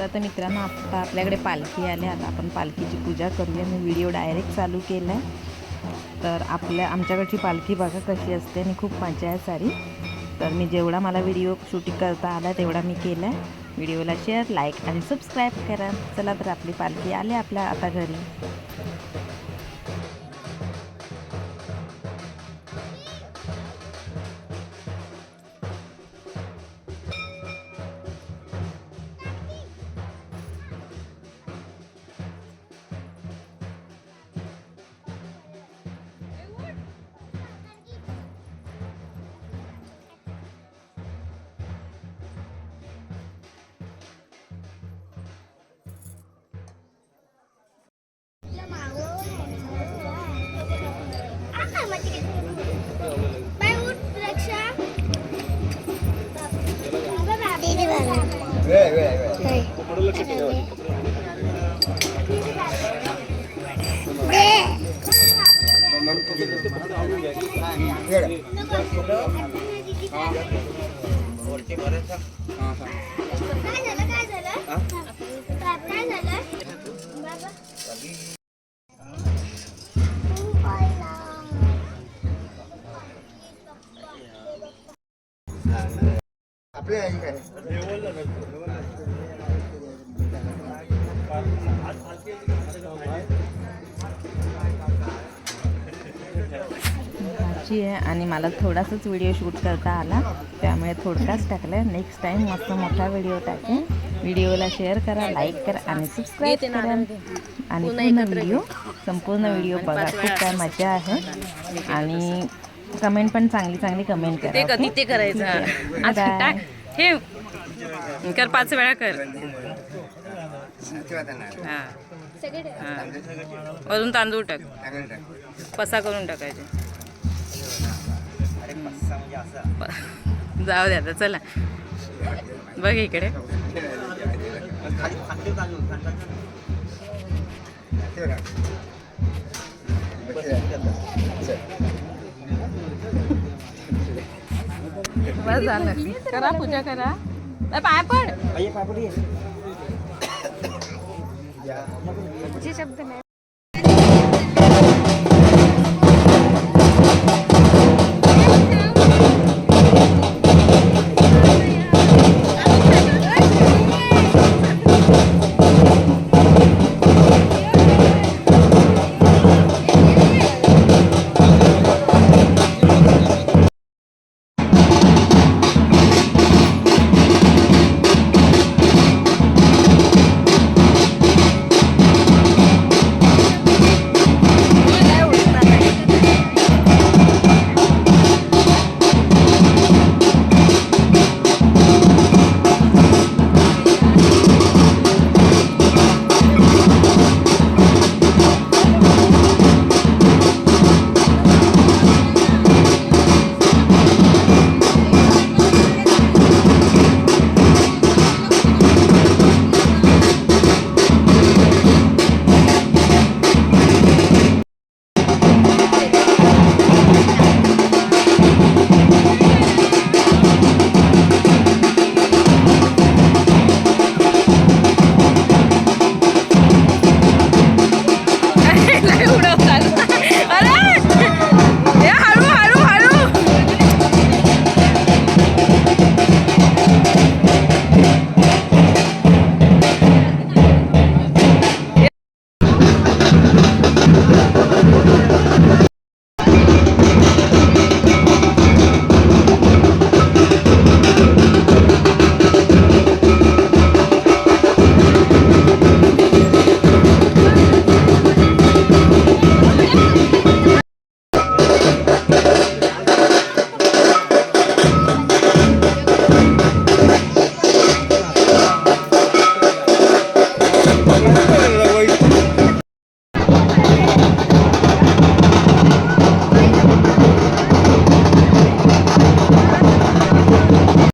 तर आता मित्रांनो आता आपल्याकडे पालखी आली. आता आपण पालखीची पूजा करूया. मी व्हिडिओ डायरेक्ट चालू केला आहे तर आपल्या आमच्याकडची पालखी बघा कशी असते आणि खूप मजा आहे सारी. तर मी जेवढा मला व्हिडिओ शूटिंग करता आला तेवढा मी केला आहे व्हिडिओला शेअर लाईक आणि सबस्क्राईब करा. चला तर आपली पालखी आली आपल्या आता घरी. काय झालं? काय झालं? आपल्या आई काय आजी आहे आणि मला थोडासाच व्हिडिओ शूट करता आला त्यामुळे थोडकाच टाकला आहे नेक्स्ट टाईम मस्त मोठा व्हिडिओ टाकेन. व्हिडिओला शेअर करा लाईक करा आणि सबस्क्राईब करा. आणि पूर्ण व्हिडिओ संपूर्ण व्हिडिओ बघा. खूप काय मजा आहे. आणि कमेंट पण चांगली चांगली कमेंट करा करायचं. ठेव हे कर पाच वेळा कर. हा. हा. अजून तांदूळ टाक. पसा करून टाकायचे. जाऊ दे आता चला. बघ इकडे. बस झालं. करा पूजा करा. पाय पड. शब्द नाही.